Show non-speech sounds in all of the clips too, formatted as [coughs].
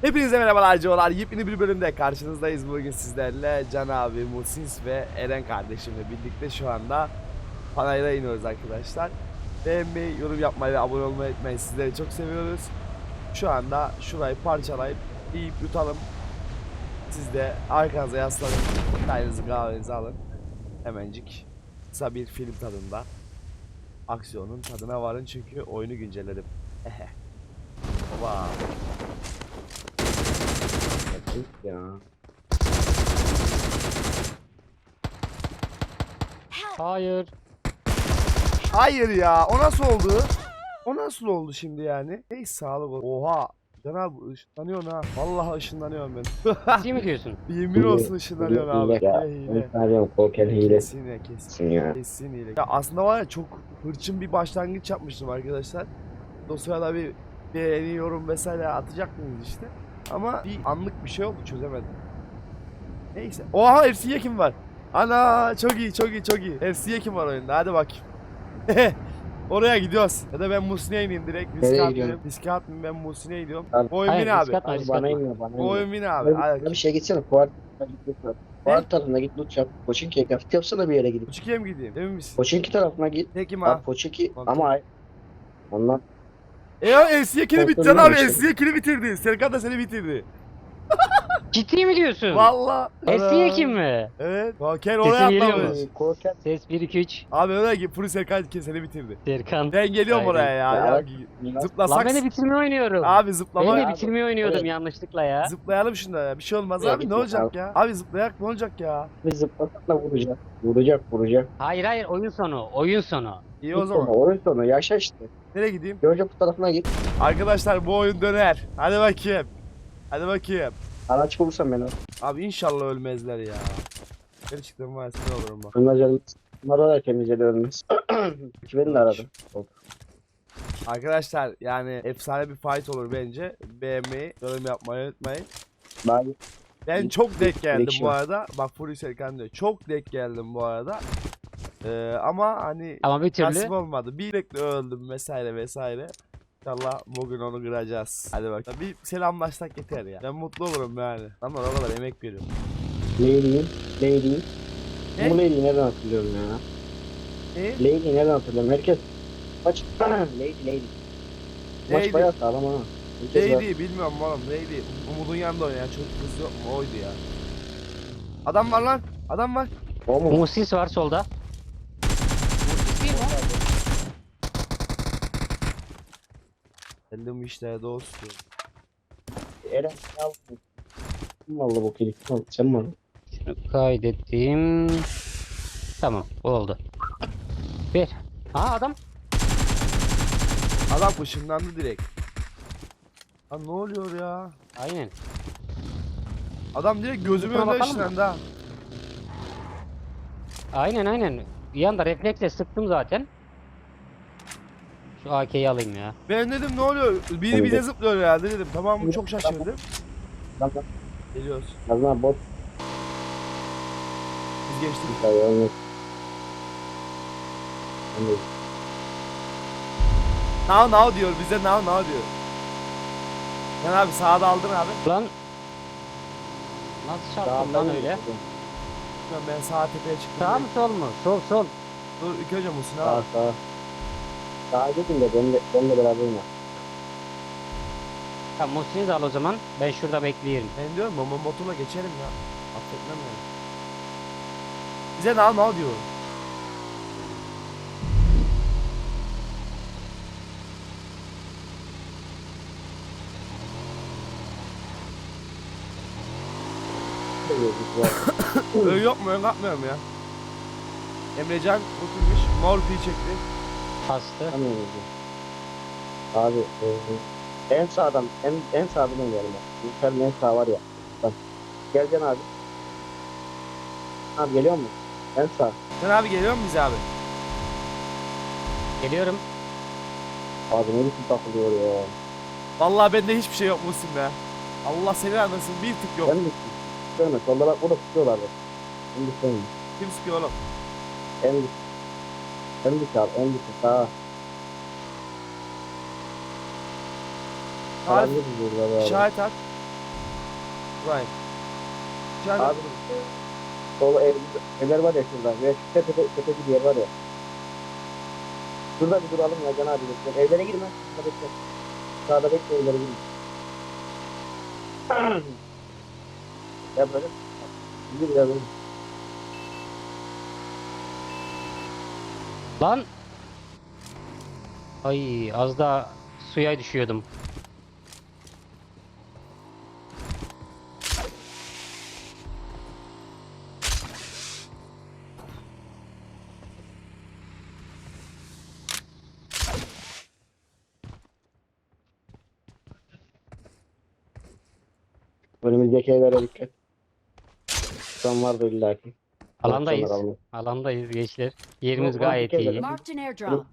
Hepinize merhabalar Coğlar. Yepyeni bir bölümde karşınızdayız bugün sizlerle. Can abi, Musins ve Eren kardeşimle birlikte şu anda Panayır'a iniyoruz arkadaşlar. Beğenmeyi, yorum yapmayı ve abone olmayı unutmayın. Sizleri çok seviyoruz. Şu anda şurayı parçalayıp yiyip yutalım. Siz de arkanıza yaslanın. Çayınızı kahvenizi alın. Hemencik kısa bir film tadında. Aksiyonun tadına varın çünkü oyunu güncelledim. [laughs] Ehe. Ya. Hayır. Hayır ya o nasıl oldu? O nasıl oldu şimdi yani? Ey sağlık olsun. Oha. Can abi ışınlanıyorsun ha. Vallahi ışınlanıyorum ben. Ciddi mi diyorsun? [laughs] Yemin olsun ışınlanıyorsun abi. Hile ya. Hile hile. Korken hile. Kesin hile kesin. Ya. Kesin hile. Ya aslında var ya çok hırçın bir başlangıç yapmıştım arkadaşlar. O sırada bir beğeni yorum vesaire atacaktınız işte. Ama bir anlık bir şey oldu çözemedim. Neyse. Oha FC kim var? Ana çok iyi çok iyi çok iyi. FC kim var oyunda hadi bakayım. [laughs] Oraya gidiyoruz. Ya da ben Musin'e ineyim direkt. Riske Nereye atmayayım. Riske atmayayım ben Musin'e gidiyorum. Abi- Bu oyun Hayır, bin abi. atma, Abi bana inme bana Bu oyun bin abi. Abi, Hadi. bir şey gitsene. Fuar tarafına git lütfen. Fuar tarafına git loot yap. Poçinki'ye gafet yapsana bir yere gidip. Uçuki'ye mi gideyim? Emin misin? Poçinki tarafına git. Peki Abi ma. Poçinki ama ay. E o bitti Kontrolü abi. FC kili bitirdi. Serkan da seni bitirdi. [laughs] Ciddi mi diyorsun? Valla. Eskiye kim mi? Evet. Ken Sesin oraya geliyor atlamış. mu? Ses 1 2 3. Abi oraya git. Furu Serkan seni bitirdi. Serkan. Ben geliyorum Aynen. oraya ya. Ya, ya. Zıplasak. Lan ben de bitirme oynuyorum. Abi ben zıplama. de abi. bitirme oynuyordum Evet. yanlışlıkla ya. Zıplayalım şunda ya. Bir şey olmaz Ya abi. Ne gitme olacak abi. ya? Abi zıplayak ne olacak ya? bir zıplasakla vuracak. Vuracak vuracak. Hayır hayır oyun sonu. Oyun sonu. İyi o zaman. Oyun sonu yaşa işte. Nereye gideyim? Gölce bu tarafına git. Arkadaşlar bu oyun döner. Hadi bakayım. Hadi bakayım. Araç bulursan beni. Abi inşallah ölmezler ya. Gerçekten var sinir olurum bak. Bunlar canım. Bunlara da temizleri ölmez. [clears throat] Ki beni de aradım. Arkadaşlar yani efsane bir fight olur bence. Beğenmeyi, yorum yapmayı unutmayın. Daha Ben çok denk geldim bu arada. Bak Fury Serkan diyor. Çok denk geldim bu arada. Ee, ama hani Ama bir türlü. nasip olmadı. Bir öldüm vesaire vesaire. İnşallah bugün onu kıracağız. Hadi bak. Bir selamlaşsak yeter ya. Ben mutlu olurum yani. Ama o kadar emek veriyorum. Lady'yi. Lady'yi. Ne? Bu Lady'yi nereden hatırlıyorum ya? Ne? Lady'yi nereden hatırlıyorum? Herkes maç Lady Lady. Maç Lady. bayağı sağlam ha. Herkes var. Neydi bilmiyorum oğlum. Neydi? Umut'un yanında oynayan çocuk kız yok mu? Oydu ya. Adam var lan. Adam var. Musis var solda. Geldim işte dostum. Eren yaptın? Kim aldı bu kili? Kim aldı? Sen mi aldın? Kaydettim. Tamam oldu. Bir. Aha adam. Adam ışınlandı direkt. Lan ne oluyor ya? Aynen. Adam direkt gözümün Şuna önünde bakalım mı? ışınlandı ha. Aynen aynen. Bir anda refleksle sıktım zaten. Şu AK'yi alayım ya. Ben dedim ne oluyor? Biri bize zıplıyor herhalde dedim. Tamam mı? Çok şaşırdım. Geliyoruz. Lan bot. Biz geçtik. De- Now now diyor. Bize now now diyor. Sen abi sağda aldın abi. Lan. Nasıl çarptın lan öyle? Ben sağ tepeye çıktım. Sağ mı sol mu? Sol sol. Dur ilk önce Musin Sağ abi. sağ. Sağa gidin de benimle, benimle beraber oyna. Tamam Muhsin'i de al o zaman. Ben şurada bekleyelim. Ben diyorum bomba motorla geçerim ya. Affetmem yani. Bize now now diyor. Öyle [coughs] yok mu? Ön katmıyorum ya. Emrecan oturmuş. Morphe'yi çekti. Bastı. Abi e, en sağdan en en sağdan bak. Yukarının en sağ var ya. Bak. Geleceksin abi. Abi geliyor mu? En sağ. Sen abi geliyor musun bize abi? Geliyorum. Abi ne biçim takılıyor ya. Vallahi bende hiçbir şey yok Musim be. Allah seni anlasın bir tık yok. Ben de Görme solda bak burada tutuyorlar bak. En dik en dik. Kim sıkıyor oğlum? En. En abi en dik. Sağ. Tarif, Karanlık burada abi. işaret at. Ryan. İçeride Abi sol ev, evler var ya şurada. Ve şu tepe, tepe bir yer var ya. Şurada bir duralım ya Can abi. bekle. Evlere girme. Şurada bekle. Sağda bekle evlere girme. ya böyle. Bizi biraz. Lan. Ay az daha suya düşüyordum. Önümüzdeki evlere dikkat. Son vardı illa Alandayız. Alandayız gençler. Yerimiz Yok, gayet iyi. Marked an airdrop.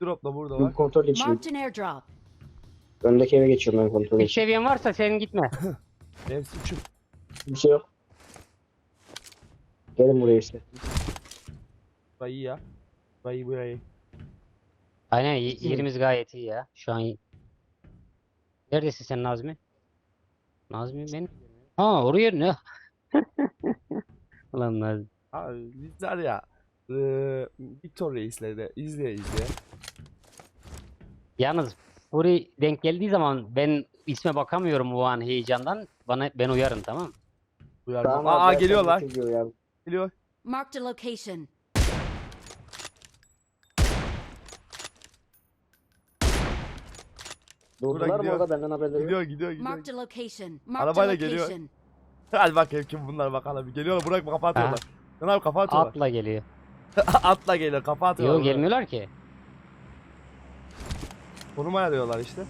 drop da burada var. kontrol için. Marked an airdrop. Öndeki eve geçiyorum ben kontrol Üç için. seviyen varsa senin gitme. [laughs] Benim suçum. Bir şey yok. Gelin buraya işte. Burayı iyi ya. Burayı burayı. Aynen y- yerimiz gayet iyi ya. Şu an iyi. Neredesin sen Nazmi? Nazmi benim. Ha oraya ne? [laughs] Ulan Nazmi. Abi bizler ya. Eee Victor Reis'leri de izleye izleye. Yalnız Furi denk geldiği zaman ben isme bakamıyorum o an heyecandan. Bana ben uyarın tamam mı? Duyarım. Tamam Aa abi, geliyorlar. Geliyor. Marked a location. Durdular mı gidiyor. orada benden haberleri yok. Gidiyor gidiyor gidiyor. Marked a location. Marked a Arabayla geliyor. location. [laughs] Hadi bakayım kim bunlar bakalım. Geliyorlar bırak kafa atıyorlar. Lan abi kafa atıyorlar. Atla geliyor. [laughs] Atla geliyor kafa atıyorlar. Yok gelmiyorlar ki. Konum ayarlıyorlar işte.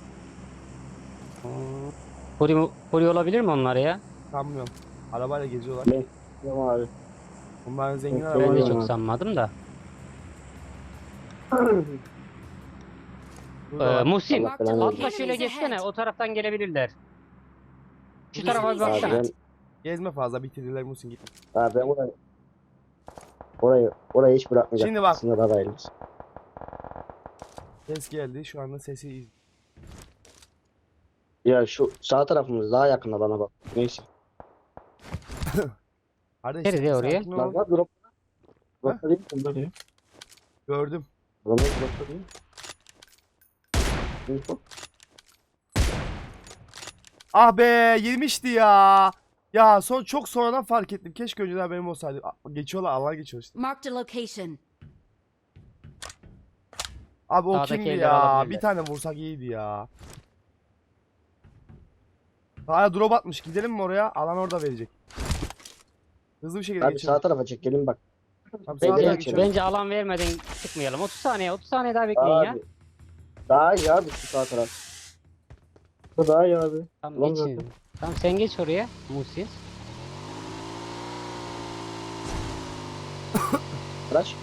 Furi, mu- Furi olabilir mi onlar ya? Sanmıyorum. Arabayla geziyorlar. Tamam abi. Bunların zengin Yok, Ben de çok sanmadım da. [clears throat] Ee, Allah belanı atla versin. şöyle geçsene o taraftan gelebilirler. Şu tarafa bir baksana. Gezme fazla bitirdiler Musin git. Abi ben orayı orayı orayı hiç bırakmayacağım. Şimdi bak. Sınır adayımız. Ses geldi şu anda sesi iz. Ya şu sağ tarafımız daha yakın alana bak. Neyse. [laughs] Kardeş Nerede sakin oraya? ol. Lan lan drop. Drop değil mi? Bunda değil. Gördüm. Bunda drop değil. Ah be yemişti ya. Ya son çok sonradan fark ettim. Keşke önceden benim olsaydı. Geçiyorlar Allah geçiyor işte. Marked a location. Abi o Sağdaki kimdi evleri ya? alabilirler. Bir tane vursak iyiydi ya. Sağa drop atmış. Gidelim mi oraya? Alan orada verecek. Hızlı bir şekilde Abi geçelim. sağ tarafa çek gelin bak. Abi Bence- sağa Bence, geçelim. bence alan vermeden çıkmayalım. 30 saniye 30 saniye daha bekleyin ya. Abi. Daha iyi abi şu sağ taraf. Bu daha iyi abi. Tamam Ulan geçin. zaten. Tamam sen geç oraya Muhsin. Araç.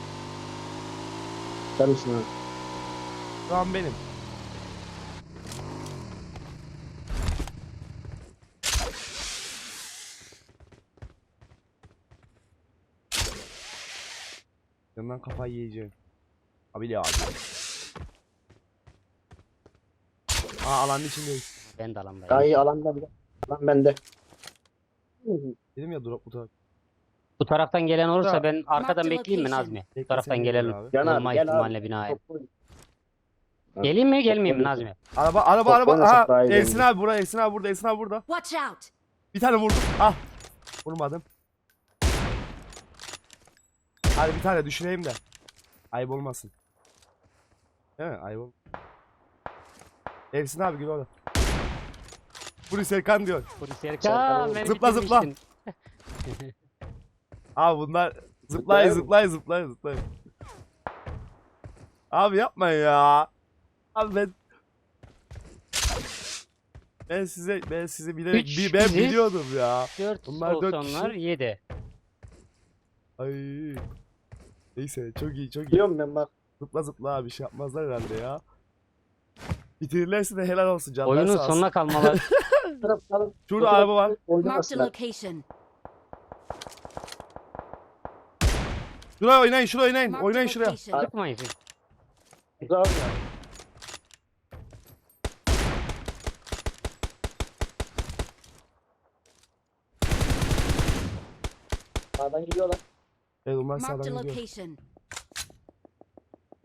Sen misin abi? An benim. Yandan kafayı yiyeceğim. Abi ya abi. Aa alanın içindeyiz. Ben de alandayım. Daha iyi alan bende. Alan bende. Dedim ya drop bu taraf. Bu taraftan gelen olursa Burada. ben arkadan Marked bekleyeyim mi location. Nazmi? Bu taraftan gelelim. geliyor abi. Gel abi Olma gel ihtimalle binaen. Toplu- Geleyim mi gelmeyeyim mi Toplu- Nazmi? Araba araba Top araba. oynasak Aha daha iyi Ersin bence. abi burada Ersin abi burada Ersin abi burada. Watch out. Bir tane vurdum. Ah. Vurmadım. Hadi bir tane düşüneyim de. Ayıp olmasın. Değil mi? Ayıp ol. Ersin abi gül orada. Buri Serkan diyor. Furi Serkan Serkan oğlum. beni Zıpla, zıpla. [laughs] Abi bunlar zıplayın Zıplayalım. zıplayın zıplayın zıplayın. Abi yapmayın ya. Abi ben ben size ben size bilerek Üç bi- ben biliyordum ya. 4 Bunlar dört olsanlar kişi. 7. Ay. Neyse çok iyi çok iyi. Biliyorum ben bak. Zıpla zıpla abi bir şey yapmazlar herhalde ya. Bitirirlerse de helal olsun canlar Oyunun sağ olsun. sonuna kalmalar. [laughs] Taraf, taraf, Şurada araba var. Marked a oynamasınlar. location. Şuraya oynayın şuraya oynayın. Marked a Oynayın şuraya. location. Çıkmayın siz. Güzel ya. Sağdan gidiyorlar. Evet onlar Marked a sağdan gidiyor. location.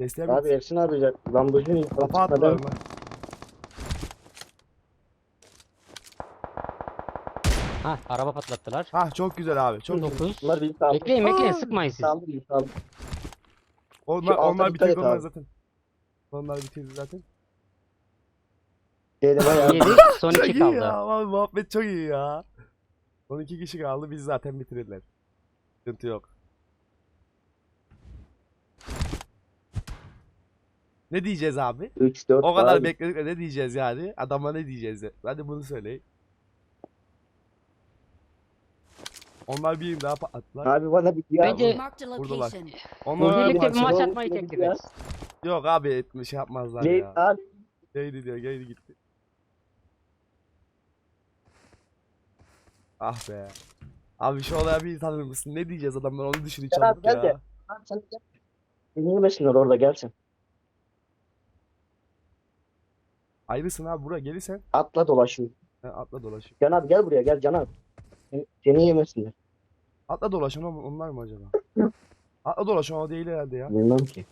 Desteğe Abi? Ersin abi de Lamborghini Kafa attılar. Ha araba patlattılar. Ha çok güzel abi. Çok güzel. 9. Bunlar bizi sağ Bekleyin bekleyin sıkmayın siz. Sağlı bizi sağlı. Onlar, Şu alta onlar dikkat bitirdi et onlar abi. zaten. Onlar bitirdi zaten. Şeyde bayağı 7 son [laughs] Çok 2 iyi kaldı. ya. Vallahi muhabbet çok iyi ya. 12 kişi kaldı. Biz zaten bitirdiler. Sıkıntı yok. Ne diyeceğiz abi? 3 4 O kadar bekledik de ne diyeceğiz yani? Adama ne diyeceğiz? Hadi bunu söyleyin. Onlar birim daha patlattılar. Abi bana bir ya. Bence- Marked a Buradalar. location. Onlar Birlikte bir maç atmayı teklif ya. et. Yok abi etmiş şey yapmazlar Ne ya. abi? Neydi diyor geri gitti. Ah be. Abi şu olaya bir tanır mısın? Ne diyeceğiz adamlar onu düşünün Gel abi, çabuk gel ya. de. Abi sen gel. Beni yemesinler orada gelsin. Ayrısın abi buraya gelirsen. Atla dolaşıyor. He, atla dolaşıyor. Can abi gel buraya gel Can abi. Seni, seni yemesinler. Atla dolaşan on- onlar mı acaba? [laughs] atla dolaşan o değil herhalde ya. Bilmem ki.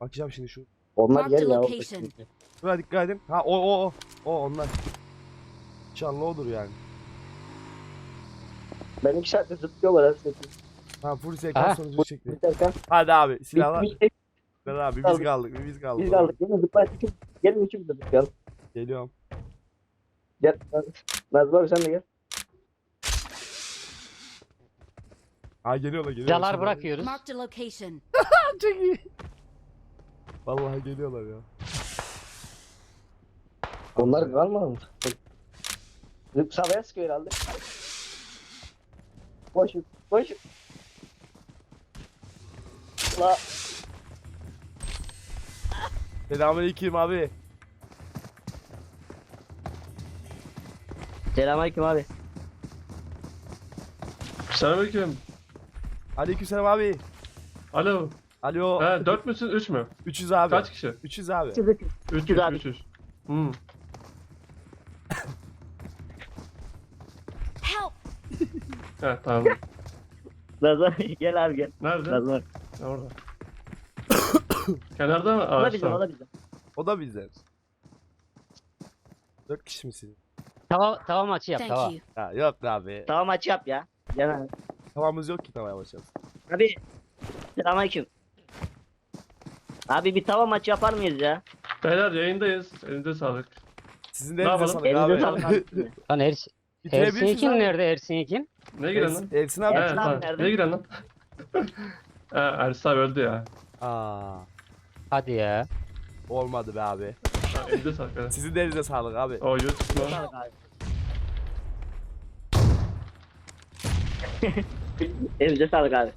Bakacağım şimdi şu. Onlar yer ya. Buraya dikkat edin. Ha o o o. O onlar. İnşallah odur yani. Ben iki saatte zıplıyorlar her sefer. Ha full sekans sonucu çekti. Biterken Hadi abi silahlar. Silahlar abi biz Kaldık. kaldık biz kaldık. Biz kaldık. Gelin zıplayın. Üçüm, gelin üçümüz de zıplayalım. Geliyorum. Gel. Nazlı abi sen de gel. Ha geliyorlar geliyorlar. Silahlar Şimdi- bırakıyoruz. Marked a location. [laughs] Çok iyi. Vallahi geliyorlar ya. Onlar kalmadı mı? Zıp havaya sıkıyor herhalde. Koşun. Koşun. La. Selamünaleyküm abi. Selamünaleyküm abi. Selamünaleyküm. Aleykümselam abi. Alo. Alo. He, 4 müsün 3 mü? 300 abi. Kaç kişi? 300 abi. 3 Üç abi. 300. Hmm. Help! He tamam. Nazar gel abi gel. Nerede? Nazar. Ha, Orada. [coughs] Kenarda mı? O da bizim o da bizim. O da bizden. 4 kişi misiniz? Tava, tava maçı yap. Thank you. Ha yok be abi. Tamam aç yap ya. Gel abi. Tavamız yok ki tavaya başlayalım. Abi. Selamünaleyküm. Abi bir tava maçı yapar mıyız ya? Beyler yayındayız. Elinize sağlık. Sizin de Ne elinize yapalım? sağlık Elinize abi. sağlık abi. [laughs] Lan Ersin, Ersin Bitirebilirsiniz abi. nerede Ersin Yekin? Ne giren lan? Ersin, Ersin abi. Ersin abi nerede? Ne giren lan? [laughs] Ersin abi öldü ya. Aa, Hadi ya. olmadı be abi. Ha, Elinize sağlık. beyler. Sizin de elinize sağlık abi. O YouTube mu? Sağlık abi. [laughs] Elinize sağlık abi.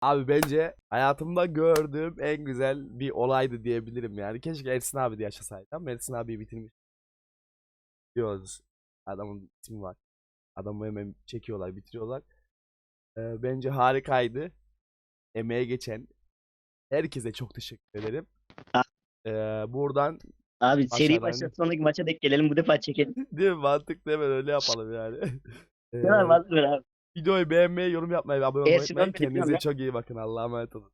Abi bence hayatımda gördüğüm en güzel bir olaydı diyebilirim yani. Keşke Ersin abi de yaşasaydı ama Ersin abi bitirmiş. Diyoruz. Adamın ismi var. Adamı hemen çekiyorlar, bitiriyorlar. Ee, bence harikaydı. Emeğe geçen herkese çok teşekkür ederim. Ee, buradan Abi seri başla sonraki maça denk gelelim bu defa çekelim. [laughs] değil mi? Mantıklı hemen öyle yapalım yani. Ee, Ne var var abi. videoyu beğenmeyi, yorum yapmayı ve abone olmayı unutmayın. Kendinize ya. çok iyi bakın. Allah'a emanet olun.